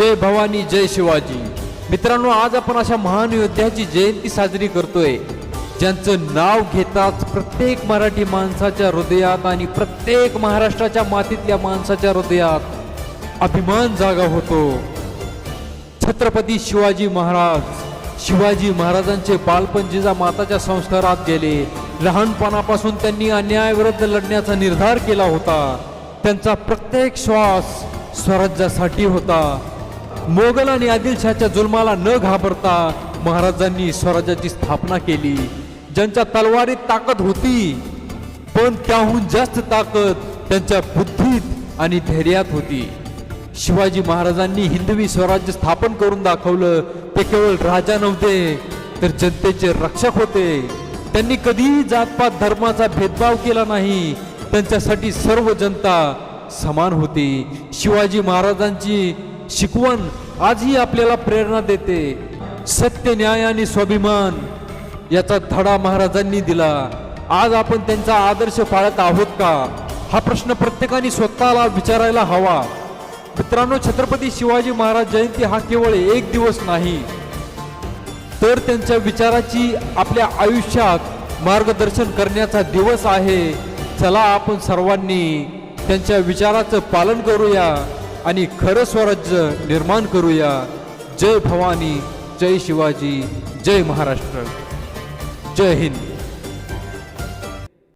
जय भवानी जय शिवाजी. मित्रांनो आज आपण अशा महान योद्ध्याची जयंती साजरी करतोय. ज्यांचं नाव घेताच प्रत्येक मराठी माणसाच्या हृदयात आणि प्रत्येक महाराष्ट्राच्या मातीतल्या माणसाच्या हृदयात अभिमान जागा होतो. छत्रपती शिवाजी महाराज शिवाजी महाराजांचे बालपण जिजा माताच्या संस्कारात गेले. लहानपणापासून त्यांनी अन्यायाविरुद्ध लढण्याचा निर्धार केला होता. त्यांचा प्रत्येक श्वास स्वराज्यासाठी होता. मोगल आणि आदिलशहाच्या जुलमाला न घाबरता महाराजांनी स्वराज्याची स्थापना केली. ज्यांच्या तलवारीत ताकद होती पण त्याहून जास्त ताकद त्यांच्या बुद्धीत आणि धैर्यात होती. शिवाजी महाराजांनी हिंदवी स्वराज्य स्थापन करून दाखवलं. ते केवळ राजा नव्हते तर जनतेचे रक्षक होते. त्यांनी कधीही जातपात धर्माचा भेदभाव केला नाही. त्यांच्यासाठी सर्व जनता समान होती. शिवाजी महाराजांची शिकवण आजही आपल्याला प्रेरणा देते. सत्य न्याय आणि स्वाभिमान याचा धडा महाराजांनी दिला. आज आपण त्यांचा आदर्श पाळत आहोत का? हा प्रश्न प्रत्येकाने स्वतःला विचारायला हवा. मित्रांनो छत्रपती शिवाजी महाराज जयंती हा केवळ एक दिवस नाही तर त्यांच्या विचाराची आपल्या आयुष्यात मार्गदर्शन करण्याचा दिवस आहे. चला आपण सर्वांनी त्यांच्या विचाराचं पालन करूया. आणि खरं स्वराज्य निर्माण करूया. जय भवानी जय शिवाजी जय महाराष्ट्र. जय हिंद.